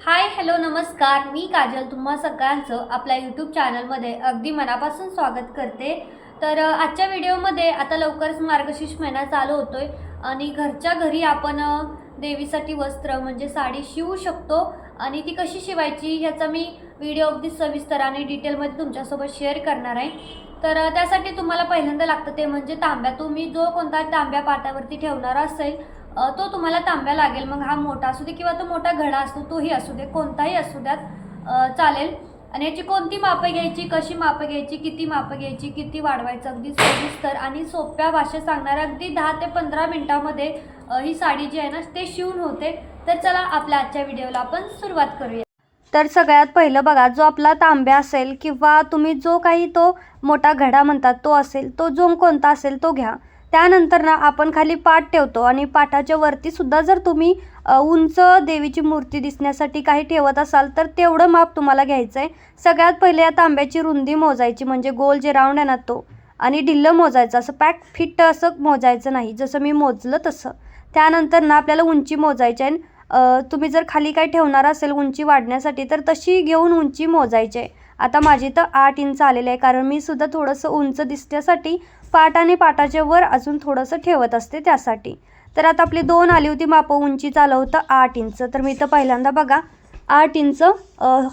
Hi hello नमस्कार. मी काजल. तुम्हा सगळ्यांचं आपल्या यूट्यूब चॅनलमध्ये अगदी मनापासून स्वागत करते. तर आजच्या व्हिडिओमध्ये आता लवकरच मार्गशीर्ष महिना चालू होतोय आणि घरच्या घरी आपण देवीसाठी वस्त्र म्हणजे साडी शिवू शकतो आणि ती कशी शिवायची ह्याचा मी व्हिडिओ अगदी सविस्तर आणि डिटेलमध्ये तुमच्यासोबत शेअर करणार आहे. तर त्यासाठी तुम्हाला पहिल्यांदा लागतं ते म्हणजे तांब्या. तुम्ही जो कोणता तांब्या पाटावरती ठेवणारा असेल तो तुम्हाला तांब्या लागेल मग हा मोठा असू दे किंवा तो मोठा घडा असतो तोही असू दे कोणताही असू द्यात चालेल. आणि याची कोणती मापं घ्यायची कशी मापं घ्यायची किती मापं घ्यायची किती वाढवायचं अगदी सविस्तर आणि सोप्या भाषेत सांगणार अगदी दहा ते पंधरा मिनटामध्ये ही साडी जी आहे ना ते शिवून होते. तर चला आपल्या आजच्या व्हिडिओला आपण सुरुवात करूया. तर सगळ्यात पहिलं बघा जो आपला तांब्या असेल किंवा तुम्ही जो काही तो मोठा घडा म्हणतात तो असेल तो जो कोणता असेल तो घ्या. त्यानंतर ना आपण खाली पाट ठेवतो आणि पाठाच्या वरती सुद्धा जर तुम्ही उंच देवीची मूर्ती दिसण्यासाठी काही ठेवत असाल तर तेवढं माप तुम्हाला घ्यायचं आहे सगळ्यात पहिले या तांब्याची रुंदी मोजायची म्हणजे गोल जे राऊंड आहे ना तो आणि ढिल्लं मोजायचं असं पॅक फिट असं मोजायचं नाही जसं मी मोजलं तसं. त्यानंतर ना आपल्याला उंची मोजायची आहे तुम्ही जर खाली काही ठेवणार असेल उंची वाढण्यासाठी तर तशी घेऊन उंची मोजायची आहे. आता माझी तर आठ इंच आलेली आहे कारण मी सुद्धा थोडंसं उंच दिसण्यासाठी पाट आणि पाटाच्या वर अजून थोडंसं ठेवत असते त्यासाठी. तर आता आपली दोन आली होती माप उंची चालवतं होतं आठ इंच. तर मी तर पहिल्यांदा बघा आठ इंच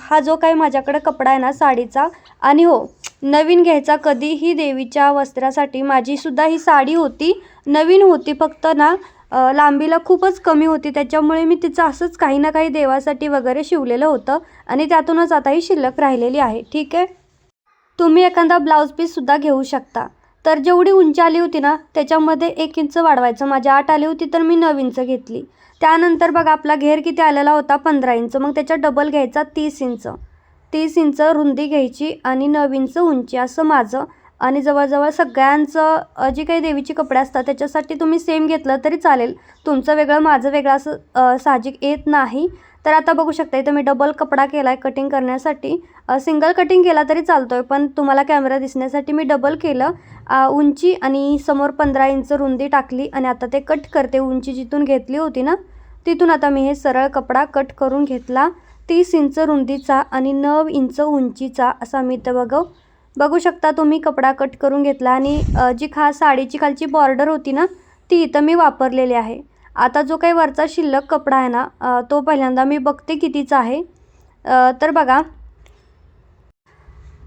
हा जो काही माझ्याकडे कपडा आहे ना साडीचा आणि हो नवीन घ्यायचा कधीही देवीच्या वस्त्रासाठी माझीसुद्धा ही साडी होती नवीन होती फक्त ना लांबीला खूपच कमी होती त्याच्यामुळे मी तिचं असंच काही ना काही देवासाठी वगैरे शिवलेलं होतं आणि त्यातूनच आता ही शिल्लक राहिलेली आहे. ठीक आहे? तुम्ही एखादा ब्लाऊज पीससुद्धा घेऊ शकता. तर जेवढी उंची आली होती ना त्याच्यामध्ये एक इंच वाढवायचं. माझी आठ आली होती तर मी नऊ इंच घेतली. त्यानंतर बघा आपला घेर किती आलेला होता? पंधरा इंच. मग त्याच्या डबल घ्यायचा तीस इंच. तीस इंच रुंदी घ्यायची आणि नऊ इंच उंची. असं माझं. आणि जवळजवळ सगळ्यांचं जी काही देवीची कपडे असतात त्याच्यासाठी तुम्ही सेम घेतलं तरी चालेल. तुमचं वेगळं माझं वेगळं असं साहजिक येत नाही. तर आता बघू शकता इथं मी डबल कपडा केला आहे कटिंग करण्यासाठी सिंगल कटिंग केला तरी चालतो आहे पण तुम्हाला कॅमेरा दिसण्यासाठी मी डबल केलं. उंची आणि समोर पंधरा इंच रुंदी टाकली आणि आता ते कट करते. उंची जिथून घेतली होती ना तिथून आता मी हे सरळ कपडा कट करून घेतला. तीस इंच रुंदीचा आणि नऊ इंच उंचीचा असा मी इथं बघ बघू शकता तुम्ही कपडा कट करून घेतला आणि जी खा साडीची खालची बॉर्डर होती ना ती इथं मी वापरलेली आहे. आता जो काही वरचा शिल्लक कपडा आहे ना तो पहिल्यांदा मी बघते कितीचा आहे. तर बघा.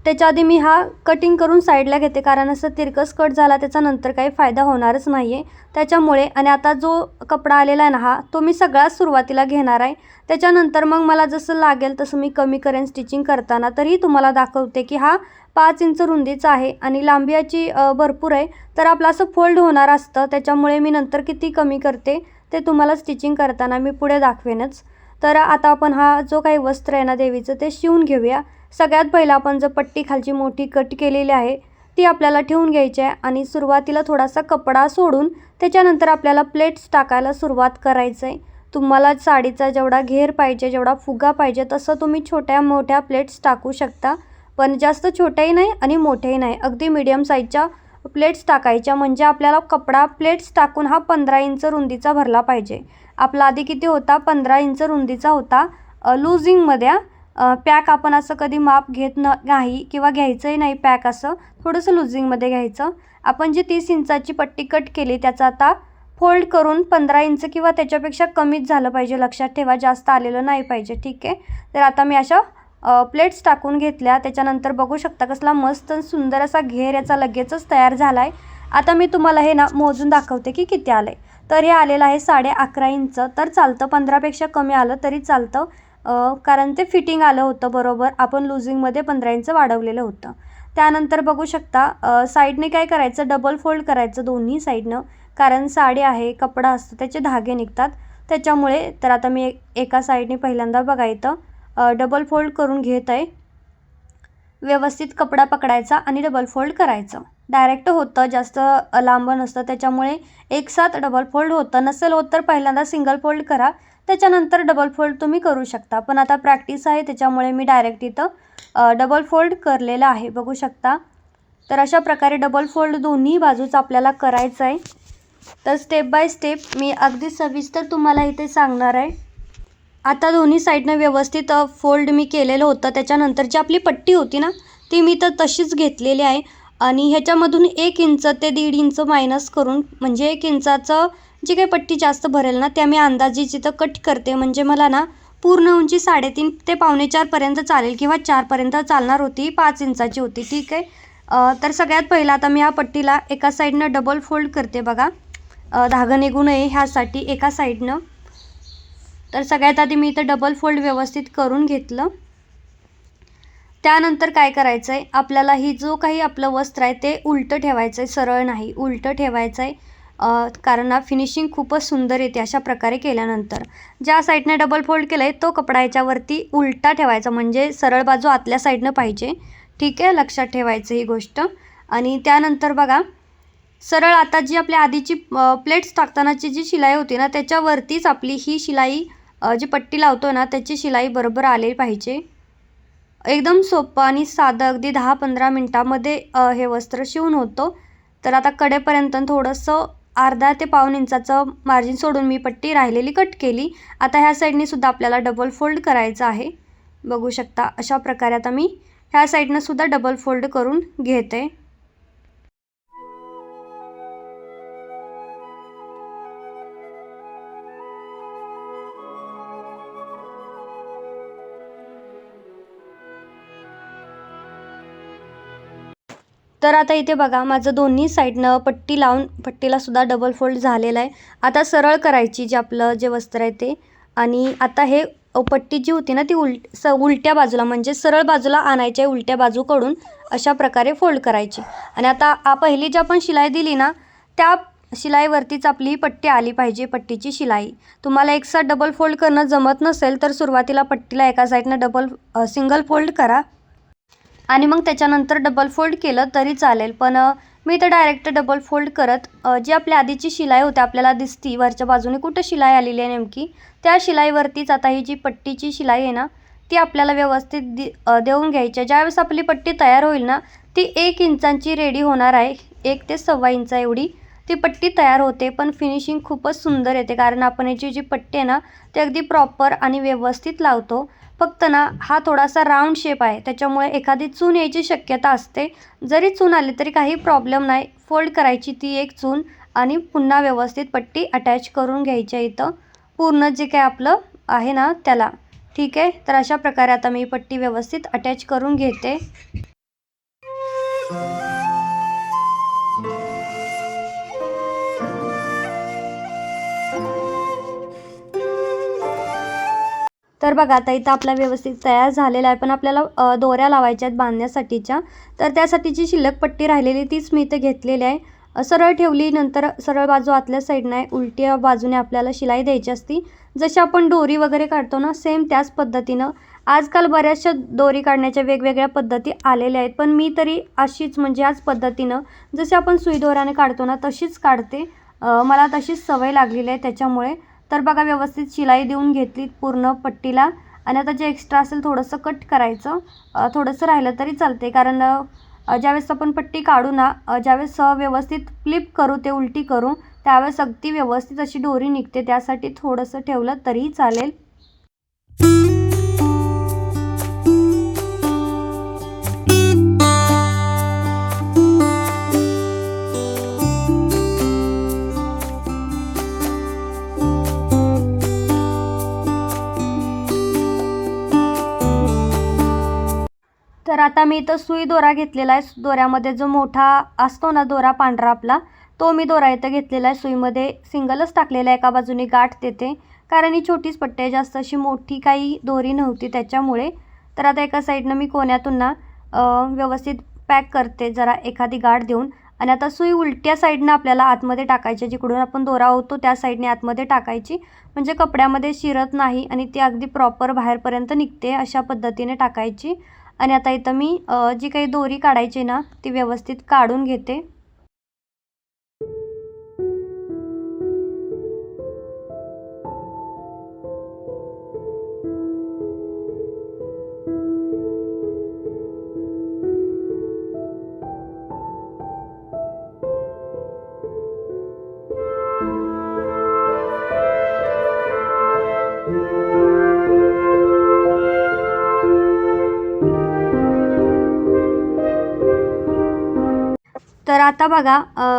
त्याच्या आधी मी हा कटिंग करून साईडला घेते कारण असं तिरकस कट झाला त्याचा नंतर काही फायदा होणारच नाही आहे त्याच्यामुळे आणि आता जो कपडा आलेला आहे ना हा तो मी सगळ्यात सुरुवातीला घेणार आहे. त्याच्यानंतर मग मला जसं लागेल तसं मी कमी करेन स्टिचिंग करताना. तरी तुम्हाला दाखवते की हा पाच इंच रुंदीचा आहे आणि लांबी याची भरपूर आहे. तर आपलं असं फोल्ड होणार असतं त्याच्यामुळे मी नंतर किती कमी करते ते तुम्हाला स्टिचिंग करताना मी पुढे दाखवेनच. तर आता आपण हा जो काही वस्त्र आहे ना देवीचं ते शिवून घेऊया. सगळ्यात पहिलं आपण जो पट्टी खालची मोठी कट केलेली आहे ती आपल्याला ठेवून घ्यायची आहे आणि सुरुवातीला थोडासा कपडा सोडून त्याच्यानंतर आपल्याला प्लेट्स टाकायला सुरुवात करायचं आहे. तुम्हाला साडीचा जेवढा घेर पाहिजे जेवढा फुगा पाहिजे तसं तुम्ही छोट्या मोठ्या प्लेट्स टाकू शकता. पण जास्त छोट्याही नाही आणि मोठ्याही नाही. अगदी मीडियम साईजच्या प्लेट्स टाकायच्या म्हणजे आपल्याला कपडा प्लेट्स टाकून हा पंधरा इंच रुंदीचा भरला पाहिजे. आपला आधी किती होता? पंधरा इंच रुंदीचा होता. लूजिंगमध्ये पॅक आपण असं कधी माप घेत न नाही किंवा घ्यायचंही नाही पॅक असं थोडंसं लुझिंगमध्ये घ्यायचं. आपण जी तीस इंचाची पट्टी कट केली त्याचा आता फोल्ड करून पंधरा इंच किंवा त्याच्यापेक्षा कमीच झालं पाहिजे लक्षात ठेवा. जास्त आलेलं नाही पाहिजे ठीक आहे? तर आता मी अशा प्लेट्स टाकून घेतल्या. त्याच्यानंतर बघू शकता कसला मस्त आणि सुंदर असा घेर याचा लगेचच तयार झाला आहे आता मी तुम्हाला हे ना मोजून दाखवते की किती आलं आहे तर हे आलेलं आहे साडे अकरा इंच. तर चालतं पंधरापेक्षा कमी आलं तरी चालतं. कारण ते फिटिंग आलं होतं बरोबर. आपण लुझिंगमध्ये पंधरा इंच वाढवलेलं होतं. त्यानंतर बघू शकता साईडने काय करायचं? डबल फोल्ड करायचं दोन्ही साईडनं कारण साडी आहे कपडा असतो त्याचे धागे निघतात. त्याच्यामुळे तर आता मी एका साईडने पहिल्यांदा बघायचं डबल फोल्ड करून घेत आहे. व्यवस्थित कपडा पकडायचा आणि डबल फोल्ड करायचं. डायरेक्ट होतं जास्त लांब नसतं त्याच्यामुळे एक साथ डबल फोल्ड होतं. नसेल होत तर पहिल्यांदा सिंगल फोल्ड करा. त्याच्यानंतर डबल फोल्ड तुम्ही करू शकता. पण आता प्रॅक्टिस आहे त्याच्यामुळे मी डायरेक्ट इथं डबल फोल्ड करलेलं आहे. बघू शकता. तर अशा प्रकारे डबल फोल्ड दोन्ही बाजूच आपल्याला करायचं आहे तर स्टेप बाय स्टेप मी अगदी सविस्तर तुम्हाला इथे सांगणार आहे. आता दोन्ही साईडनं व्यवस्थित फोल्ड मी केलेलं होतं. त्याच्यानंतर जी आपली पट्टी होती ना ती मी तर तशीच घेतलेली आहे. आणि ह्याच्यामधून एक इंच ते दीड इंच मायनस करून म्हणजे एक इंचाचं जी काही पट्टी जास्त भरेल ना त्या मी अंदाजे जिथं कट करते. म्हणजे मला ना पूर्ण उंची साडेतीन ते पावणे चारपर्यंत चालेल किंवा चारपर्यंत चालणार होती पाच इंचाची होती. ठीक आहे? तर सगळ्यात पहिला आता मी या पट्टीला एका साईडनं डबल फोल्ड करते बघा. धागा निघू नये ह्यासाठी एका साईडनं. तर सगळ्यात आधी मी इथं डबल फोल्ड व्यवस्थित करून घेतलं. त्यानंतर काय करायचं आहे आपल्याला ही जो काही आपलं वस्त्र आहे ते उलटं ठेवायचं आहे सरळ नाही उलटं ठेवायचं आहे कारण फिनिशिंग खूपच सुंदर येते अशा प्रकारे केल्यानंतर. ज्या साईडने डबल फोल्ड केलं आहे तो कपडा याच्यावरती उलटा ठेवायचा म्हणजे सरळ बाजू आतल्या साईडनं पाहिजे. ठीक आहे? लक्षात ठेवायचं ही गोष्ट. आणि त्यानंतर बघा सरळ आता जी आपल्या आधीची प्लेट्स टाकतानाची जी शिलाई होती ना त्याच्यावरतीच आपली ही शिलाई जी पट्टी लावतो ना त्याची शिलाई बरोबर आली पाहिजे. एकदम सोपं आणि साधं अगदी दहा पंधरा मिनटामध्ये हे वस्त्र शिवून होतं. तर आता कडेपर्यंत थोडंसं अर्धा ते पाऊण इंचाचं मार्जिन सोडून मी पट्टी राहिलेली कट केली. आता ह्या साईडनीसुद्धा आपल्याला डबल फोल्ड करायचं आहे. बघू शकता अशा प्रकारे आता मी ह्या साईडनं सुद्धा डबल फोल्ड करून घेते. तर आता इथे बघा माझं दोन्ही साईडनं पट्टी लावून पट्टीला सुद्धा डबल फोल्ड झालेला आहे. आता सरळ करायची जे आपलं जे वस्त्र आहे ते. आणि आता हे पट्टी जी होती ना ती उल स उलट्या बाजूला म्हणजे सरळ बाजूला आणायची आहे उलट्या बाजूकडून अशा प्रकारे फोल्ड करायची. आणि आता आ पहिली जी आपण शिलाई दिली ना त्या शिलाईवरतीच आपली पट्टी आली पाहिजे पट्टीची शिलाई. तुम्हाला एकसाथ डबल फोल्ड करणं जमत नसेल तर सुरुवातीला पट्टीला एका साईडनं डबल सिंगल फोल्ड करा. आणि मग त्याच्यानंतर डबल फोल्ड केलं तरी चालेल. पण मी तर डायरेक्ट डबल फोल्ड करत जी आपल्या आधीची शिलाई होती आपल्याला दिसती वरच्या बाजूने कुठं शिलाई आलेली आहे नेमकी त्या शिलाईवरतीच आता ही जी पट्टीची शिलाई आहे ना ती आपल्याला व्यवस्थित दि देऊन घ्यायची आहे. ज्यावेळेस आपली पट्टी तयार होईल ना ती एक इंचांची रेडी होणार आहे एक ते सव्वा इंचा एवढी. ती पट्टी तयार होते पण फिनिशिंग खूपच सुंदर येते कारण आपण याची जी पट्टी आहे ना ती अगदी प्रॉपर आणि व्यवस्थित लावतो. फक्त ना हा थोडासा राऊंड शेप आहे. त्याच्यामुळे एखादी चून यायची शक्यता असते. जरी चून आली तरी काही प्रॉब्लेम नाही. फोल्ड करायची ती एक चून आणि पुन्हा व्यवस्थित पट्टी अटॅच करून घ्यायची आहे इथं. पूर्ण जे काय आपलं आहे ना त्याला. ठीक आहे? तर अशा प्रकारे आता मी पट्टी व्यवस्थित अटॅच करून घेते. तर बघा आता इथं आपला व्यवस्थित तयार झालेला आहे. पण आपल्याला दोऱ्या लावायच्या आहेत बांधण्यासाठीच्या. तर त्यासाठी जी शिल्लक पट्टी राहिलेली तीच मी इथं घेतलेली आहे. सरळ ठेवली नंतर सरळ बाजू आतल्या साईडनं आहे उलट्या बाजूने आपल्याला शिलाई द्यायची असती. जशी आपण दोरी वगैरे काढतो ना सेम त्याच पद्धतीनं. आजकाल बऱ्याचशा दोरी काढण्याच्या वेगवेगळ्या पद्धती आलेल्या आहेत. पण मी तरी अशीच म्हणजे याच पद्धतीनं जशी आपण सुई दोऱ्याने काढतो ना तशीच काढते. मला तशीच सवय लागलेली आहे त्याच्यामुळे. तर बघा व्यवस्थित शिलाई देऊन घेतली पूर्ण पट्टीला. आणि आता जे एक्स्ट्रा असेल थोडंसं कट करायचं. थोडंसं राहिलं तरी चालते कारण ज्यावेळेस आपण पट्टी काढू ना ज्यावेळेस व्यवस्थित फ्लिप करू ते उलटी करू त्यावेळेस अगदी व्यवस्थित अशी दोरी निघते. त्यासाठी थोडंसं ठेवलं तरीही चालेल. आता मी इथं सुई दोरा घेतलेला आहे. दोऱ्यामध्ये जो मोठा असतो ना दोरा पांढरा आपला तो मी दोरा इथं घेतलेला आहे. सुईमध्ये सिंगलच टाकलेला आहे. एका बाजूने गाठ देते. कारण ही छोटीच पट्टी आहे. जास्त अशी मोठी काही दोरी नव्हती त्याच्यामुळे. तर आता एका साईडनं मी कोण्यातून ना व्यवस्थित पॅक करते. जरा एखादी गाठ देऊन. आणि आता सुई उलट्या साईडनं आपल्याला आतमध्ये टाकायची जिकडून आपण दोरा होतो त्या साईडने आतमध्ये टाकायची. म्हणजे कपड्यामध्ये शिरत नाही आणि ती अगदी प्रॉपर बाहेरपर्यंत निघते अशा पद्धतीने टाकायची. आणि आता इथं मी जी काही दोरी काढायची ना ती व्यवस्थित काढून घेते. आता बघा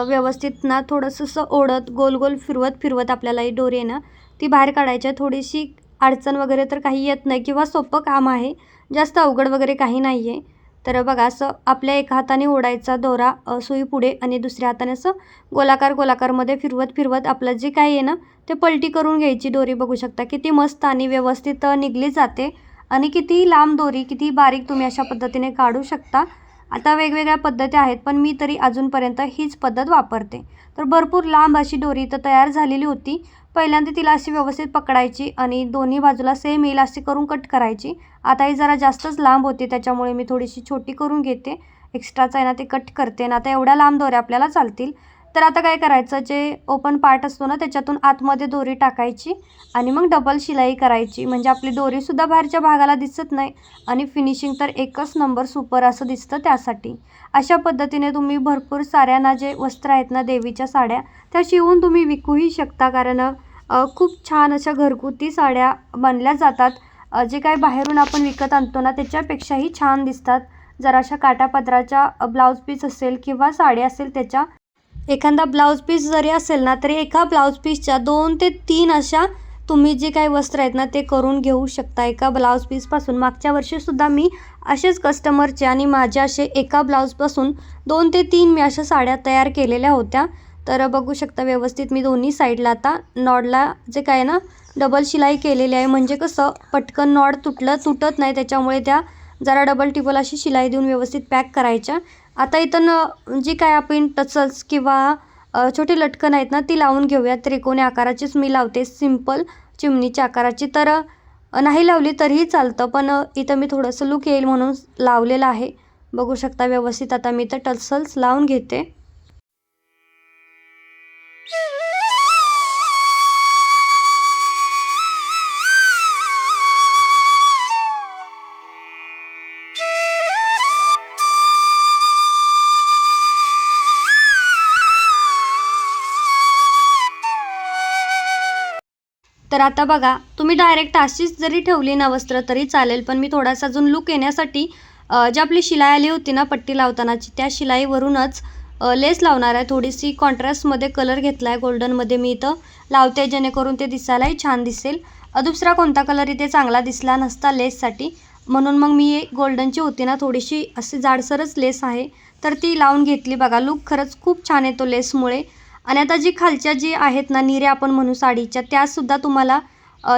व्यवस्थित ना थोडंसं असं ओढत गोल गोल फिरवत फिरवत आपल्याला ही दोरी आहे ना ती बाहेर काढायची. थोडीशी अडचण वगैरे तर काही येत नाही किंवा सोपं काम आहे. जास्त अवघड वगैरे काही नाही आहे तर बघा असं आपल्या एका हाताने ओढायचा दोरा सुई पुढे आणि दुसऱ्या हाताने असं गोलाकार गोलाकारमध्ये फिरवत फिरवत आपलं जे काही आहे ना ते पलटी करून घ्यायची दोरी बघू शकता. किती मस्त आणि व्यवस्थित निघली जाते. आणि कितीही लांब दोरी कितीही बारीक तुम्ही अशा पद्धतीने काढू शकता. आता वेगवेगळ्या पद्धती आहेत पण मी तरी अजूनपर्यंत हीच पद्धत वापरते. तर भरपूर लांब अशी दोरी तर तयार झालेली होती. पहिल्यांदा तिला अशी व्यवस्थित पकडायची आणि दोन्ही बाजूला सेम येईल अशी करून कट करायची. आता ही जरा जास्तच लांब होती त्याच्यामुळे मी थोडीशी छोटी करून घेते. एक्स्ट्राचं आहे ना ते कट करते. आणि आता एवढ्या लांब दोऱ्या आपल्याला चालतील. तर आता काय करायचं? जे ओपन पार्ट असतो ना त्याच्यातून आतमध्ये दोरी टाकायची आणि मग डबल शिलाई करायची. म्हणजे आपली दोरीसुद्धा बाहेरच्या भागाला दिसत नाही आणि फिनिशिंग तर एकच नंबर सुपर असं दिसतं त्यासाठी. अशा पद्धतीने तुम्ही भरपूर साऱ्या ना जे वस्त्र आहेत ना देवीच्या साड्या त्या शिवून तुम्ही विकूही शकता. कारण खूप छान अशा घरगुती साड्या बनल्या जातात. जे काही बाहेरून आपण विकत आणतो ना त्याच्यापेक्षाही छान दिसतात. जर अशा काटापदराच्या ब्लाऊज पीस असेल किंवा साडी असेल त्याच्या एखादा ब्लाऊज पीस जरी असेल ना तरी एका ब्लाऊज पीसच्या दोन ते तीन अशा तुम्ही जे काही वस्त्र आहेत ना ते करून घेऊ शकता. एका ब्लाऊज पीसपासून मागच्या वर्षीसुद्धा मी असेच कस्टमरचे आणि माझ्या असे एका ब्लाऊजपासून दोन ते तीन मी अशा साड्या तयार केलेल्या होत्या. तर बघू शकता व्यवस्थित मी दोन्ही साईडला आता नॉडला जे काय ना डबल शिलाई केलेली आहे. म्हणजे कसं पटकन नॉड तुटलं तुटत नाही. त्याच्यामुळे त्या जरा डबल टिबल अशी शिलाई देऊन व्यवस्थित पॅक करायच्या. आता इथं न जी काय आपण टचल्स किंवा छोटी लटकन आहेत ना ती लावून घेऊया. त्रिकोणी आकाराचीच मी लावते. सिंपल चिमणीच्या आकाराची. तर नाही लावली तरीही चालतं पण इथं मी थोडंसं लुक येईल म्हणून लावलेलं आहे. बघू शकता व्यवस्थित. आता मी इथं टचल्स लावून घेते. तर आता बघा तुम्ही डायरेक्ट अशीच जरी ठेवली ना वस्त्र तरी चालेल पण मी थोडासा अजून लुक येण्यासाठी जी आपली शिलाई आली होती ना पट्टी लावतानाची त्या शिलाईवरूनच लेस लावणार आहे. थोडीशी कॉन्ट्रास्टमध्ये कलर घेतला आहे गोल्डनमध्ये मी इथं. लावते जेणेकरून ते दिसायलाही छान दिसेल. दुसरा कोणता कलर इथे चांगला दिसला नसता लेससाठी म्हणून मग मी गोल्डनची होती ना थोडीशी अशी जाडसरच लेस आहे. तर ती लावून घेतली बघा. लुक खरंच खूप छान येतो लेसमुळे आणि आता जी खालच्या जी आहेत ना निऱ्या आपण म्हणू साडीच्या त्यासुद्धा तुम्हाला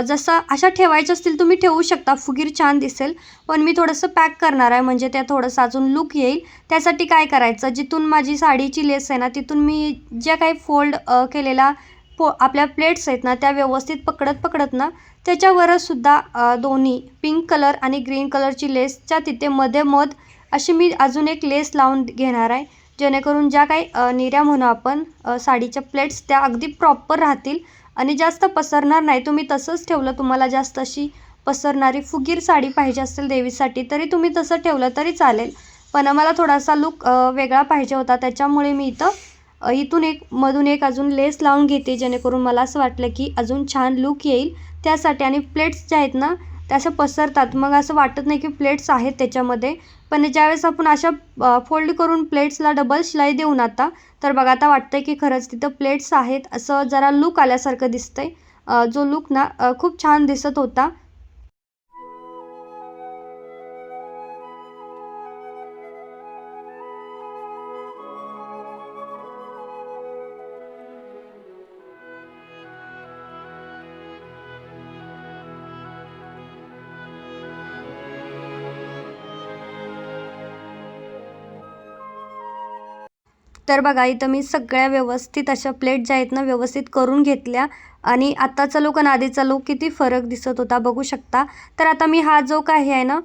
जसं अशा ठेवायच्या असतील तुम्ही ठेवू शकता. फुगीर छान दिसेल. पण मी थोडंसं पॅक करणार आहे. म्हणजे त्या थोडंसं अजून लुक येईल. त्यासाठी काय करायचं? जिथून माझी साडीची लेस आहे ना तिथून मी ज्या काही फोल्ड केलेला पो आपल्या प्लेट्स आहेत ना त्या व्यवस्थित पकडत पकडत ना त्याच्यावरच सुद्धा दोन्ही पिंक कलर आणि ग्रीन कलरची लेसच्या तिथे मध्ये मध अशी मी अजून एक लेस लावून घेणार आहे. जेणेकरून ज्या काही निर्या निऱ्या म्हणू आपण साडीच्या प्लेट्स त्या अगदी प्रॉपर राहतील आणि जास्त पसरणार नाही. तुम्ही तसंच ठेवलं तुम्हाला जास्त अशी पसरणारी फुगीर साडी पाहिजे असेल देवीसाठी तरी तुम्ही तसं ठेवलं तरी चालेल. पण मला थोडासा लुक वेगळा पाहिजे होता. त्याच्यामुळे मी इथं इथून एक मधून एक अजून लेस लावून घेते जेणेकरून मला असं वाटलं की अजून छान लुक येईल. त्यासाठी आणि प्लेट्स ज्या आहेत ना त्या अशा पसरतात. मग असं वाटत नाही की प्लेट्स आहेत त्याच्यामध्ये. पण ज्यावेळेस आपण अशा फोल्ड करून प्लेट्सला डबल शिलाई देऊन आता तर बघा आता वाटतं की खरंच तिथं प्लेट्स आहेत असं जरा लुक आल्यासारखं दिसतंय. आहे जो लुक ना खूप छान दिसत होता. तर बघा इथं मी सगळ्या व्यवस्थित अशा प्लेट ज्या आहेत ना व्यवस्थित करून घेतल्या. आणि आत्ताचा लोक आणि आधीचा लोक किती फरक दिसत होता बघू शकता. तर आता मी हा जो काही आहे ना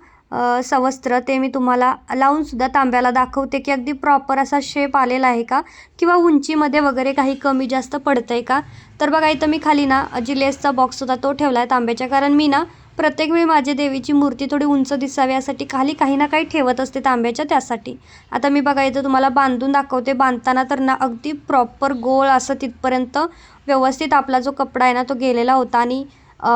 सवस्त्र ते मी तुम्हाला लावूनसुद्धा तांब्याला दाखवते की अगदी प्रॉपर असा शेप आलेला आहे का? किंवा उंचीमध्ये वगैरे काही कमी जास्त पडतं आहे का? तर बघा इथं मी खाली ना जी लेसचा बॉक्स होता तो ठेवला आहे तांब्याच्या. कारण मी ना प्रत्येक वेळी माझी देवीची मूर्ती थोडी उंच दिसावी यासाठी खाली काही ना काही ठेवत असते तांब्याच्या त्यासाठी. आता मी बघा इथं तुम्हाला बांधून दाखवते. बांधताना तर ना अगदी प्रॉपर गोल असं तिथपर्यंत व्यवस्थित आपला जो कपडा आहे ना तो गेलेला होता. आणि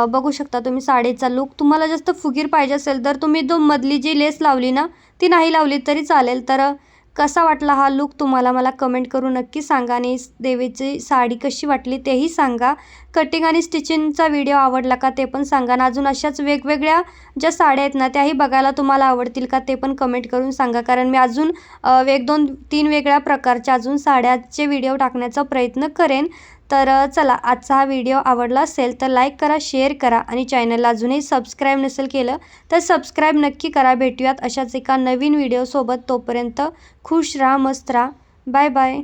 बघू शकता तुम्ही साडीचा लूक तुम्हाला जास्त फुगीर पाहिजे असेल तर तुम्ही जो मधली जी लेस लावली ना ती नाही लावली तरी चालेल. तर कसा वाटला हा लुक तुम्हाला मला कमेंट करून नक्की सांगा आणि देवीची साडी कशी वाटली तेही सांगा. कटिंग आणि स्टिचिंगचा व्हिडिओ आवडला का ते पण सांगा आणि अजून अशाच वेगवेगळ्या ज्या साड्या आहेत ना त्याही बघायला तुम्हाला आवडतील का ते पण कमेंट करून सांगा. कारण मी अजून एक दोन तीन वेगळ्या प्रकारच्या अजून साड्याचे व्हिडिओ टाकण्याचा प्रयत्न करेन. तर चला आजचा हा व्हिडिओ आवडला असेल तर लाईक करा शेअर करा आणि चॅनलला अजूनही सबस्क्राईब नसेल केलं तर सबस्क्राईब नक्की करा. भेटूयात अशाच एका नवीन व्हिडिओसोबत तोपर्यंत खुश राहा मस्त राहा. Bye bye